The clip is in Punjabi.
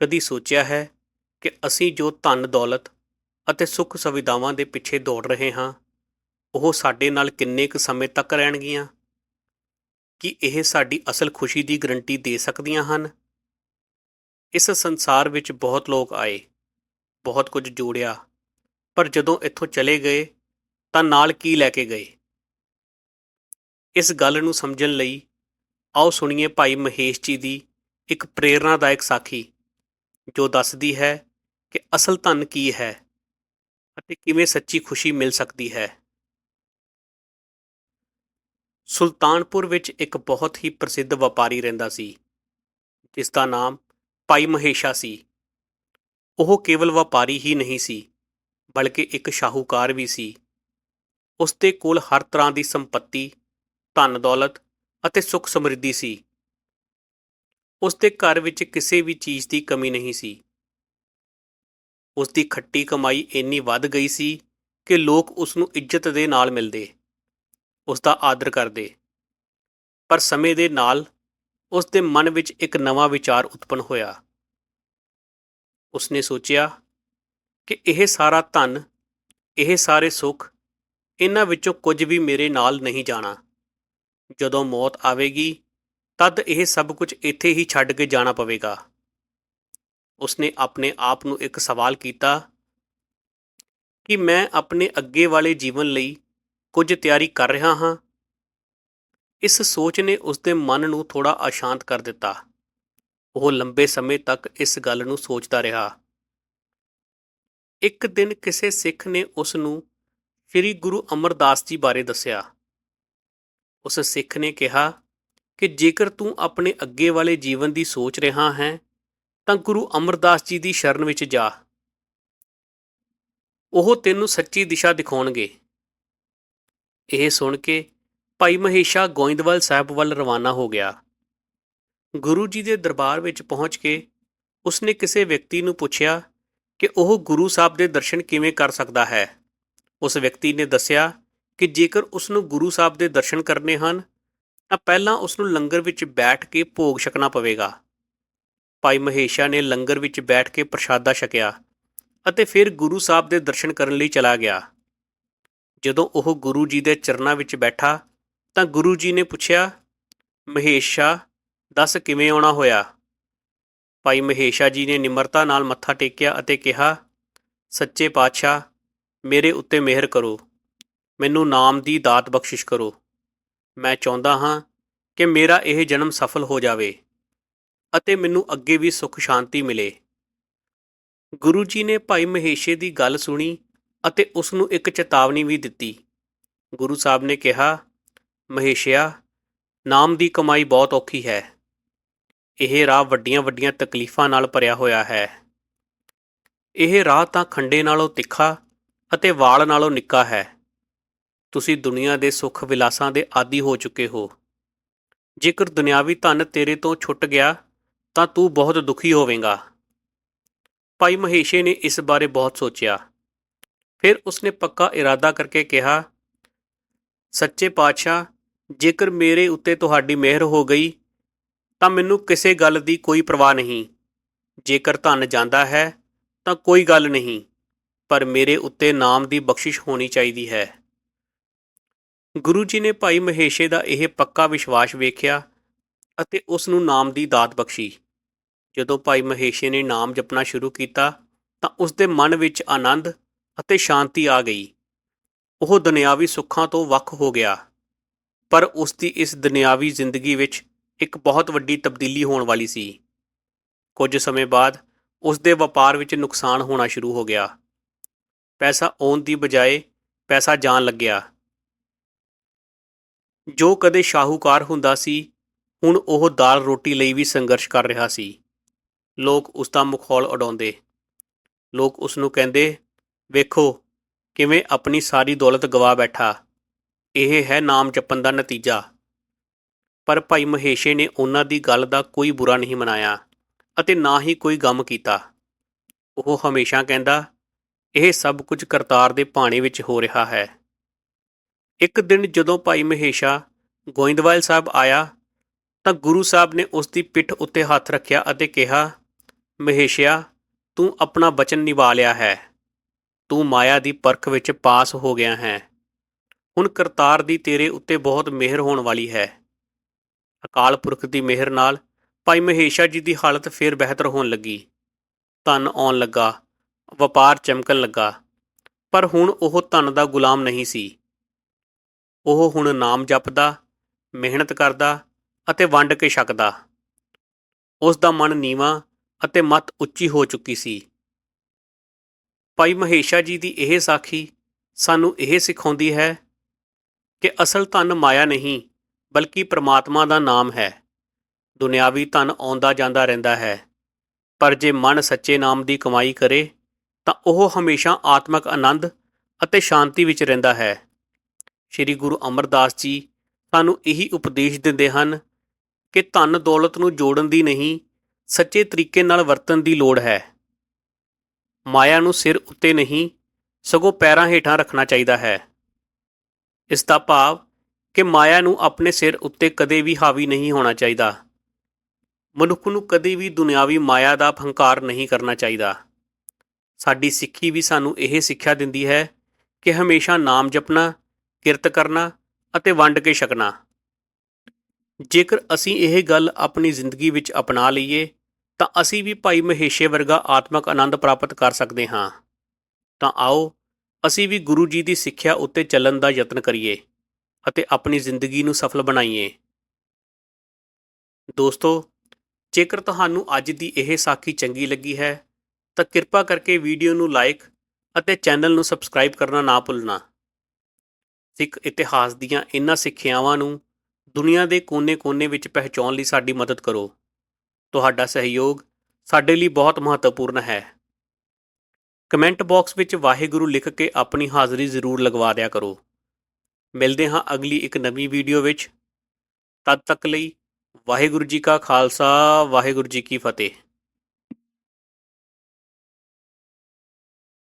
ਕਦੀ ਸੋਚਿਆ ਹੈ ਕਿ ਅਸੀਂ ਜੋ ਧਨ, ਦੌਲਤ ਅਤੇ ਸੁੱਖ ਸੁਵਿਧਾਵਾਂ ਦੇ ਪਿੱਛੇ ਦੌੜ ਰਹੇ ਹਾਂ, ਉਹ ਸਾਡੇ ਨਾਲ ਕਿੰਨੇ ਕੁ ਸਮੇਂ ਤੱਕ ਰਹਿਣਗੀਆਂ? ਕੀ ਇਹ ਸਾਡੀ ਅਸਲ ਖੁਸ਼ੀ ਦੀ ਗਰੰਟੀ ਦੇ ਸਕਦੀਆਂ ਹਨ? ਇਸ ਸੰਸਾਰ ਵਿੱਚ ਬਹੁਤ ਲੋਕ ਆਏ, ਬਹੁਤ ਕੁਝ ਜੋੜਿਆ, ਪਰ ਜਦੋਂ ਇੱਥੋਂ ਚਲੇ ਗਏ, ਤਾਂ ਨਾਲ ਕੀ ਲੈ ਕੇ ਗਏ? ਇਸ ਗੱਲ ਨੂੰ ਸਮਝਣ ਲਈ ਆਓ ਸੁਣੀਏ ਭਾਈ ਮਹੇਸ਼ ਜੀ ਦੀ ਇੱਕ ਪ੍ਰੇਰਨਾਦਾਇਕ ਸਾਖੀ। ਜੋ ਦੱਸਦੀ ਹੈ ਕਿ ਅਸਲ ਧਨ ਕੀ ਹੈ ਅਤੇ ਕਿਵੇਂ ਸੱਚੀ ਖੁਸ਼ੀ ਮਿਲ ਸਕਦੀ ਹੈ। ਸੁਲਤਾਨਪੁਰ ਵਿੱਚ ਇੱਕ ਬਹੁਤ ਹੀ ਪ੍ਰਸਿੱਧ ਵਪਾਰੀ ਰਹਿੰਦਾ ਸੀ, ਜਿਸ ਦਾ ਨਾਮ ਭਾਈ ਮਹੇਸ਼ਾ ਸੀ। ਉਹ ਕੇਵਲ ਵਪਾਰੀ ਹੀ ਨਹੀਂ ਸੀ, ਬਲਕਿ ਇੱਕ ਸ਼ਾਹੂਕਾਰ ਵੀ ਸੀ। ਉਸ ਦੇ ਕੋਲ ਹਰ ਤਰ੍ਹਾਂ ਦੀ ਸੰਪਤੀ ਧਨ ਦੌਲਤ ਅਤੇ ਸੁੱਖ ਸਮਰਿੱਧੀ ਸੀ। ਉਸਦੇ ਘਰ ਵਿੱਚ ਕਿਸੇ ਵੀ ਚੀਜ਼ ਦੀ ਕਮੀ ਨਹੀਂ ਸੀ। ਉਸਦੀ ਖੱਟੀ ਕਮਾਈ ਇੰਨੀ ਵੱਧ ਗਈ ਸੀ ਕਿ ਲੋਕ ਉਸ ਨੂੰ ਇੱਜ਼ਤ ਦੇ ਨਾਲ ਮਿਲਦੇ ਉਸ ਦਾ ਆਦਰ ਕਰਦੇ। ਪਰ ਸਮੇਂ ਦੇ ਨਾਲ ਉਸ ਦੇ ਮਨ ਵਿੱਚ ਇੱਕ ਨਵਾਂ ਵਿਚਾਰ ਉਤਪਨ ਹੋਇਆ। ਉਸਨੇ ਸੋਚਿਆ ਕਿ ਇਹ ਸਾਰਾ ਧਨ, ਇਹ ਸਾਰੇ ਸੁੱਖ ਇਹਨਾਂ ਵਿੱਚੋਂ ਕੁਝ ਵੀ ਮੇਰੇ ਨਾਲ ਨਹੀਂ ਜਾਣਾ। ਜਦੋਂ ਮੌਤ ਆਵੇਗੀ ਤਦ ਇਹ ਸਭ ਕੁਝ ਇੱਥੇ ਹੀ ਛੱਡ ਕੇ ਜਾਣਾ ਪਵੇਗਾ। ਉਸਨੇ ਆਪਣੇ ਆਪ ਨੂੰ ਇੱਕ ਸਵਾਲ ਕੀਤਾ ਕਿ ਮੈਂ ਆਪਣੇ ਅੱਗੇ ਵਾਲੇ ਜੀਵਨ ਲਈ ਕੁਝ ਤਿਆਰੀ ਕਰ ਰਿਹਾ ਹਾਂ। ਇਸ ਸੋਚ ਨੇ ਉਸਦੇ ਮਨ ਨੂੰ ਥੋੜਾ ਅਸ਼ਾਂਤ ਕਰ ਦਿੱਤਾ। ਉਹ ਲੰਬੇ ਸਮੇਂ ਤੱਕ ਇਸ ਗੱਲ ਨੂੰ ਸੋਚਦਾ ਰਿਹਾ। ਇੱਕ ਦਿਨ ਕਿਸੇ ਸਿੱਖ ਨੇ ਉਸ ਨੂੰ ਸ੍ਰੀ ਗੁਰੂ ਅਮਰਦਾਸ ਜੀ ਬਾਰੇ ਦੱਸਿਆ। ਉਸ ਸਿੱਖ ਨੇ ਕਿਹਾ ਕਿ ਜੇਕਰ ਤੂੰ ਆਪਣੇ ਅੱਗੇ ਵਾਲੇ ਜੀਵਨ ਦੀ ਸੋਚ ਰਿਹਾ ਹੈ, ਤਾਂ ਗੁਰੂ ਅਮਰਦਾਸ ਜੀ ਦੀ ਸ਼ਰਨ ਵਿੱਚ ਜਾ। ਉਹ ਤੈਨੂੰ ਸੱਚੀ ਦਿਸ਼ਾ ਦਿਖਾਉਣਗੇ। ਇਹ ਸੁਣ ਕੇ ਭਾਈ ਮਹੇਸ਼ਾ ਗੋਇੰਦਵਾਲ ਸਾਹਿਬ ਵੱਲ ਰਵਾਨਾ ਹੋ ਗਿਆ। ਗੁਰੂ ਜੀ ਦੇ ਦਰਬਾਰ ਵਿੱਚ ਪਹੁੰਚ ਕੇ ਉਸਨੇ ਕਿਸੇ ਵਿਅਕਤੀ ਨੂੰ ਪੁੱਛਿਆ ਕਿ ਉਹ ਗੁਰੂ ਸਾਹਿਬ ਦੇ ਦਰਸ਼ਨ ਕਿਵੇਂ ਕਰ ਸਕਦਾ ਹੈ। ਉਸ ਵਿਅਕਤੀ ਨੇ ਦੱਸਿਆ ਕਿ ਜੇਕਰ ਉਸ ਨੂੰ ਗੁਰੂ ਸਾਹਿਬ ਦੇ ਦਰਸ਼ਨ ਕਰਨੇ ਹਨ ਤਾਂ ਪਹਿਲਾਂ ਉਸ ਨੂੰ ਲੰਗਰ ਵਿੱਚ ਬੈਠ ਕੇ ਭੋਗ ਛਕਣਾ ਪਵੇਗਾ। ਭਾਈ ਮਹੇਸ਼ਾ ਨੇ ਲੰਗਰ ਵਿੱਚ ਬੈਠ ਕੇ ਪ੍ਰਸ਼ਾਦਾ ਛਕਿਆ ਅਤੇ ਫਿਰ ਗੁਰੂ ਸਾਹਿਬ ਦੇ ਦਰਸ਼ਨ ਕਰਨ ਲਈ ਚਲਾ ਗਿਆ। ਜਦੋਂ ਉਹ ਗੁਰੂ ਜੀ ਦੇ ਚਰਨਾਂ ਵਿੱਚ ਬੈਠਾ ਤਾਂ ਗੁਰੂ ਜੀ ਨੇ ਪੁੱਛਿਆ, ਮਹੇਸ਼ਾ, ਦੱਸ ਕਿਵੇਂ ਆਉਣਾ ਹੋਇਆ? ਭਾਈ ਮਹੇਸ਼ਾ ਜੀ ਨੇ ਨਿਮਰਤਾ ਨਾਲ ਮੱਥਾ ਟੇਕਿਆ ਅਤੇ ਕਿਹਾ, ਸੱਚੇ ਪਾਤਸ਼ਾਹ, ਮੇਰੇ ਉੱਤੇ ਮਿਹਰ ਕਰੋ। ਮੈਨੂੰ ਨਾਮ ਦੀ ਦਾਤ ਬਖਸ਼ਿਸ਼ ਕਰੋ। ਮੈਂ ਚਾਹੁੰਦਾ ਹਾਂ ਕਿ ਮੇਰਾ ਇਹ ਜਨਮ ਸਫਲ ਹੋ ਜਾਵੇ ਅਤੇ ਮੈਨੂੰ ਅੱਗੇ ਵੀ ਸੁੱਖ ਸ਼ਾਂਤੀ ਮਿਲੇ। ਗੁਰੂ ਜੀ ਨੇ ਭਾਈ ਮਹੇਸ਼ੇ ਦੀ ਗੱਲ ਸੁਣੀ ਅਤੇ ਉਸ ਨੂੰ ਇੱਕ ਚੇਤਾਵਨੀ ਵੀ ਦਿੱਤੀ। ਗੁਰੂ ਸਾਹਿਬ ਨੇ ਕਿਹਾ, ਮਹੇਸ਼ਿਆ, ਨਾਮ ਦੀ ਕਮਾਈ ਬਹੁਤ ਔਖੀ ਹੈ। ਇਹ ਰਾਹ ਵੱਡੀਆਂ ਵੱਡੀਆਂ ਤਕਲੀਫਾਂ ਨਾਲ ਭਰਿਆ ਹੋਇਆ ਹੈ। ਇਹ ਰਾਹ ਤਾਂ ਖੰਡੇ ਨਾਲੋਂ ਤਿੱਖਾ ਅਤੇ ਵਾਲ ਨਾਲੋਂ ਨਿੱਕਾ ਹੈ। ਤੁਸੀਂ ਦੁਨੀਆ ਦੇ ਸੁੱਖ ਵਿਲਾਸਾਂ ਦੇ ਆਦੀ ਹੋ ਚੁੱਕੇ ਹੋ। ਜੇਕਰ ਦੁਨਿਆਵੀ ਧਨ ਤੇਰੇ ਤੋਂ ਛੁੱਟ ਗਿਆ, ਤਾਂ ਤੂੰ ਬਹੁਤ ਦੁਖੀ ਹੋਵੇਂਗਾ। ਭਾਈ ਮਹੇਸ਼ੇ ਨੇ ਇਸ ਬਾਰੇ ਬਹੁਤ ਸੋਚਿਆ। ਫਿਰ ਉਸਨੇ ਪੱਕਾ ਇਰਾਦਾ ਕਰਕੇ ਕਿਹਾ, ਸੱਚੇ ਪਾਤਸ਼ਾਹ, ਜੇਕਰ ਮੇਰੇ ਉੱਤੇ ਤੁਹਾਡੀ ਮਿਹਰ ਹੋ ਗਈ, ਤਾਂ ਮੈਨੂੰ ਕਿਸੇ ਗੱਲ ਦੀ ਕੋਈ ਪਰਵਾਹ ਨਹੀਂ। ਜੇਕਰ ਧਨ ਜਾਂਦਾ ਹੈ, ਤਾਂ ਕੋਈ ਗੱਲ ਨਹੀਂ, ਪਰ ਮੇਰੇ ਉੱਤੇ ਨਾਮ ਦੀ ਬਖਸ਼ਿਸ਼ ਹੋਣੀ ਚਾਹੀਦੀ ਹੈ। ਗੁਰੂ ਜੀ ਨੇ ਭਾਈ ਮਹੇਸ਼ੇ ਦਾ ਇਹ ਪੱਕਾ ਵਿਸ਼ਵਾਸ ਵੇਖਿਆ ਅਤੇ ਉਸ ਨੂੰ ਨਾਮ ਦੀ ਦਾਤ ਬਖਸ਼ੀ। ਜਦੋਂ ਭਾਈ ਮਹੇਸ਼ੇ ਨੇ ਨਾਮ ਜਪਣਾ ਸ਼ੁਰੂ ਕੀਤਾ, ਤਾਂ ਉਸ ਦੇ ਮਨ ਵਿੱਚ ਆਨੰਦ ਅਤੇ ਸ਼ਾਂਤੀ ਆ ਗਈ। ਉਹ ਦੁਨਿਆਵੀ ਸੁੱਖਾਂ ਤੋਂ ਵੱਖ ਹੋ ਗਿਆ। ਪਰ ਉਸ ਦੀ ਇਸ ਦੁਨਿਆਵੀ ਜ਼ਿੰਦਗੀ ਵਿੱਚ ਇੱਕ ਬਹੁਤ ਵੱਡੀ ਤਬਦੀਲੀ ਹੋਣ ਵਾਲੀ ਸੀ। ਕੁਝ ਸਮੇਂ ਬਾਅਦ ਉਸ ਦੇ ਵਪਾਰ ਵਿੱਚ ਨੁਕਸਾਨ ਹੋਣਾ ਸ਼ੁਰੂ ਹੋ ਗਿਆ। ਪੈਸਾ ਆਉਣ ਦੀ ਬਜਾਏ ਪੈਸਾ ਜਾਣ ਲੱਗਿਆ। ਜੋ ਕਦੇ ਸ਼ਾਹੂਕਾਰ ਹੁੰਦਾ ਸੀ, ਹੁਣ ਉਹ ਦਾਲ ਰੋਟੀ ਲਈ ਵੀ ਸੰਘਰਸ਼ ਕਰ ਰਿਹਾ ਸੀ। ਲੋਕ ਉਸ ਦਾ ਮੁਖੌਲ ਉਡਾਉਂਦੇ। ਲੋਕ ਉਸ ਨੂੰ ਕਹਿੰਦੇ, ਵੇਖੋ, ਕਿਵੇਂ ਆਪਣੀ ਸਾਰੀ ਦੌਲਤ ਗਵਾ ਬੈਠਾ। ਇਹ ਹੈ ਨਾਮ ਜਪਣ ਦਾ ਨਤੀਜਾ। ਪਰ ਭਾਈ ਮਹੇਸ਼ੇ ਨੇ ਉਹਨਾਂ ਦੀ ਗੱਲ ਦਾ ਕੋਈ ਬੁਰਾ ਨਹੀਂ ਮਨਾਇਆ ਅਤੇ ਨਾ ਹੀ ਕੋਈ ਗਮ ਕੀਤਾ। ਉਹ ਹਮੇਸ਼ਾ ਕਹਿੰਦਾ, ਇਹ ਸਭ ਕੁਝ ਕਰਤਾਰ ਦੇ ਭਾਣੇ ਵਿੱਚ ਹੋ ਰਿਹਾ ਹੈ। ਇੱਕ ਦਿਨ ਜਦੋਂ ਭਾਈ ਮਹੇਸ਼ਾ ਗੋਇੰਦਵਾਲ ਸਾਹਿਬ ਆਇਆ, ਤਾਂ ਗੁਰੂ ਸਾਹਿਬ ਨੇ ਉਸ ਦੀ ਪਿੱਠ ਉੱਤੇ ਹੱਥ ਰੱਖਿਆ ਅਤੇ ਕਿਹਾ, ਮਹੇਸ਼ਿਆ, ਤੂੰ ਆਪਣਾ ਬਚਨ ਨਿਭਾ ਲਿਆ ਹੈ। ਤੂੰ ਮਾਇਆ ਦੀ ਪਰਖ ਵਿੱਚ ਪਾਸ ਹੋ ਗਿਆ ਹੈ। ਹੁਣ ਕਰਤਾਰ ਦੀ ਤੇਰੇ ਉੱਤੇ ਬਹੁਤ ਮਿਹਰ ਹੋਣ ਵਾਲੀ ਹੈ ਅਕਾਲ ਪੁਰਖ ਦੀ ਮਿਹਰ ਨਾਲ ਭਾਈ ਮਹੇਸ਼ਾ ਜੀ ਦੀ ਹਾਲਤ ਫੇਰ ਬਿਹਤਰ ਹੋਣ ਲੱਗੀ। ਧਨ ਆਉਣ ਲੱਗਾ, ਵਪਾਰ ਚਮਕਣ ਲੱਗਾ, ਪਰ ਹੁਣ ਉਹ ਧਨ ਦਾ ਗੁਲਾਮ ਨਹੀਂ ਸੀ। ਉਹ ਹੁਣ ਨਾਮ ਜਪਦਾ, ਮਿਹਨਤ ਕਰਦਾ ਅਤੇ ਵੰਡ ਕੇ ਛਕਦਾ। ਉਸ ਦਾ ਮਨ ਨੀਵਾ ਅਤੇ ਮਤ ਉੱਚੀ ਹੋ ਚੁੱਕੀ ਸੀ। ਭਾਈ ਮਹੇਸ਼ਾ ਜੀ ਦੀ ਇਹ ਸਾਖੀ ਸਾਨੂੰ ਇਹ ਸਿਖਾਉਂਦੀ ਹੈ ਕਿ ਅਸਲ ਧਨ ਮਾਇਆ ਨਹੀਂ, ਬਲਕਿ ਪ੍ਰਮਾਤਮਾ ਦਾ ਨਾਮ ਹੈ। ਦੁਨਿਆਵੀ ਧਨ ਆਉਂਦਾ ਜਾਂਦਾ ਰਹਿੰਦਾ ਹੈ। ਪਰ ਜੇ ਮਨ ਸੱਚੇ ਨਾਮ ਦੀ ਕਮਾਈ ਕਰੇ, ਤਾਂ ਉਹ ਹਮੇਸ਼ਾ ਆਤਮਿਕ ਆਨੰਦ ਅਤੇ ਸ਼ਾਂਤੀ ਵਿੱਚ ਰਹਿੰਦਾ ਹੈ। ਸ੍ਰੀ ਗੁਰੂ ਅਮਰਦਾਸ ਜੀ ਸਾਨੂੰ ਇਹੀ ਉਪਦੇਸ਼ ਦਿੰਦੇ ਹਨ ਕਿ ਧਨ ਦੌਲਤ ਨੂੰ ਜੋੜਨ ਦੀ ਨਹੀਂ, ਸੱਚੇ ਤਰੀਕੇ ਨਾਲ ਵਰਤਣ ਦੀ ਲੋੜ ਹੈ। ਮਾਇਆ ਨੂੰ ਸਿਰ ਉੱਤੇ ਨਹੀਂ, ਸਗੋਂ ਪੈਰਾਂ ਹੇਠਾਂ ਰੱਖਣਾ ਚਾਹੀਦਾ ਹੈ। ਇਸ ਦਾ ਭਾਵ ਕਿ ਮਾਇਆ ਨੂੰ ਆਪਣੇ ਸਿਰ ਉੱਤੇ ਕਦੇ ਵੀ ਹਾਵੀ ਨਹੀਂ ਹੋਣਾ ਚਾਹੀਦਾ। ਮਨੁੱਖ ਨੂੰ ਕਦੇ ਵੀ ਦੁਨਿਆਵੀ ਮਾਇਆ ਦਾ ਹੰਕਾਰ ਨਹੀਂ ਕਰਨਾ ਚਾਹੀਦਾ। ਸਾਡੀ ਸਿੱਖੀ ਵੀ ਸਾਨੂੰ ਇਹ ਸਿੱਖਿਆ ਦਿੰਦੀ ਹੈ ਕਿ ਹਮੇਸ਼ਾ ਨਾਮ ਜਪਣਾ ਕਿਰਤ ਕਰਨਾ ਅਤੇ ਵੰਡ ਕੇ ਛਕਣਾ। ਜੇਕਰ ਅਸੀਂ ਇਹ ਗੱਲ ਆਪਣੀ ਜ਼ਿੰਦਗੀ ਵਿੱਚ ਅਪਣਾ ਲਈਏ, ਤਾਂ ਅਸੀਂ ਵੀ ਭਾਈ ਮਹੇਸ਼ੇ ਵਰਗਾ ਆਤਮਿਕ ਆਨੰਦ ਪ੍ਰਾਪਤ ਕਰ ਸਕਦੇ ਹਾਂ। ਤਾਂ ਆਓ, ਅਸੀਂ ਵੀ ਗੁਰੂ ਜੀ ਦੀ ਸਿੱਖਿਆ ਉੱਤੇ ਚੱਲਣ ਦਾ ਯਤਨ ਕਰੀਏ ਅਤੇ ਆਪਣੀ ਜ਼ਿੰਦਗੀ ਨੂੰ ਸਫਲ ਬਣਾਈਏ। ਦੋਸਤੋ, ਜੇਕਰ ਤੁਹਾਨੂੰ ਅੱਜ ਦੀ ਇਹ ਸਾਖੀ ਚੰਗੀ ਲੱਗੀ ਹੈ, ਤਾਂ ਕਿਰਪਾ ਕਰਕੇ ਵੀਡੀਓ ਨੂੰ ਲਾਈਕ ਅਤੇ ਚੈਨਲ ਨੂੰ ਸਬਸਕ੍ਰਾਈਬ ਕਰਨਾ ਨਾ ਭੁੱਲਣਾ। ਸਿੱਖ ਇਤਿਹਾਸ ਦੀਆਂ ਇਨ੍ਹਾਂ ਸਿੱਖਿਆਵਾਂ ਨੂੰ ਦੁਨੀਆ ਦੇ ਕੋਨੇ-ਕੋਨੇ ਵਿੱਚ ਪਹੁੰਚਾਉਣ ਲਈ ਸਾਡੀ ਮਦਦ ਕਰੋ। ਤੁਹਾਡਾ ਸਹਿਯੋਗ ਸਾਡੇ ਲਈ ਬਹੁਤ ਮਹੱਤਵਪੂਰਨ ਹੈ। ਕਮੈਂਟ ਬਾਕਸ ਵਿੱਚ ਵਾਹਿਗੁਰੂ ਲਿਖ ਕੇ ਆਪਣੀ ਹਾਜ਼ਰੀ ਜ਼ਰੂਰ ਲਗਵਾ ਦਿਆ ਕਰੋ। ਮਿਲਦੇ ਹਾਂ ਅਗਲੀ ਇੱਕ ਨਵੀਂ ਵੀਡੀਓ ਵਿੱਚ। ਤਦ ਤੱਕ ਲਈ ਵਾਹਿਗੁਰੂ ਜੀ ਕਾ ਖਾਲਸਾ, ਵਾਹਿਗੁਰੂ ਜੀ ਕੀ ਫਤਿਹ।